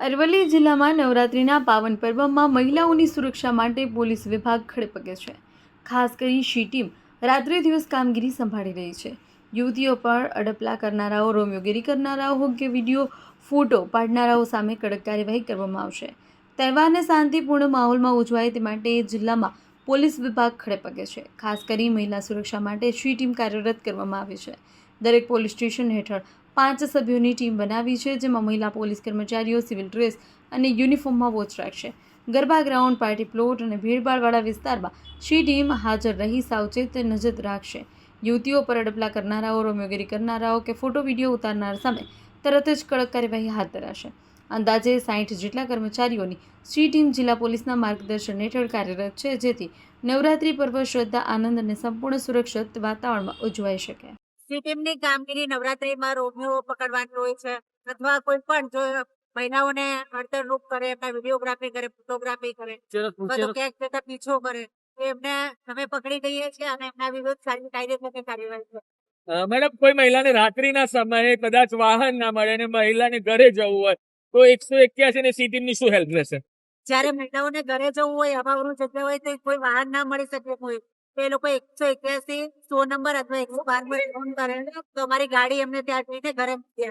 અરવલ્લી જિલ્લામાં નવરાત્રિના પાવન પર્વમાં મહિલાઓની સુરક્ષા માટે પોલીસ વિભાગ ખડેપગે છે. ખાસ કરી શી ટીમ રાત્રે દિવસ કામગીરી સંભાળી રહી છે. યુવતીઓ પર અડપલા કરનારાઓ, રોમિયોગીરી કરનારાઓ કે વીડિયો, ફોટો પાડનારાઓ સામે કડક કાર્યવાહી કરવામાં આવશે. તહેવારને શાંતિપૂર્ણ માહોલમાં ઉજવાય તે માટે જિલ્લામાં પોલીસ વિભાગ ખડેપગે છે. ખાસ કરી મહિલા સુરક્ષા માટે શી ટીમ કાર્યરત કરવામાં આવી છે. દરેક પોલીસ સ્ટેશન હેઠળ પાંચ સભ્યોની ટીમ બનાવી છે, જેમાં મહિલા પોલીસ કર્મચારીઓ, સિવિલ ડ્રેસ અને યુનિફોર્મમાં વોચ રાખશે ગરબા, ગ્રાઉન્ડ પાર્ટી પ્લોટ અને ભીડભાડવાળા વિસ્તારમાં શી ટીમ હાજર રહી, સાવચેત નજર રાખશે. યુવતીઓ પર અડપલા કરનારાઓ, રોમિયોગીરી કરનારાઓ કે ફોટો, વીડિયો ઉતારનાર સામે તરત જ કડક કાર્યવાહી હાથ ધરાશે. અંદાજે સાઠ જેટલા કર્મચારીઓની સી ટીમ જિલ્લા પોલીસના માર્ગદર્શન હેઠળ કાર્યરત છે, જેથી નવરાત્રિ પર્વ શ્રદ્ધા, આનંદ અને સંપૂર્ણ સુરક્ષિત વાતાવરણમાં ઉજવાઈ શકે. સીટીમની કામગીરી નવરાત્રીમાં રોમિયો પકડવાની હોય છે અથવા કોઈ પણ જો મહિલાઓને અડતરરૂપ કરે એમના વિડીયોગ્રાફી કરે ફોટોગ્રાફી કરે અથવા ક્યાંક જતા પીછો કરે એમને અમે પકડી દઈએ છીએ અને એમના વિરુદ્ધ સારી કાયદેસરની કાર્યવાહી છે. મેડમ કોઈ મહિલાને રાત્રિના સમયે કદાચ વાહન ના મળે અને મહિલાને ઘરે જવું હોય તો એકસો એક્યાસી ને સી ની શું હેલ્પ રહેશે? જ્યારે મહિલાઓને ઘરે જવું હોય અમારું જગ્યા હોય તો કોઈ વાહન ના મળી શકે કોઈ. એ લોકો એકસો એક્યાસી, સો નંબર અથવા એકસો બાર પર ફોન કરે તો અમારી ગાડી એમને ત્યાં જઈને ઘરે મૂકી.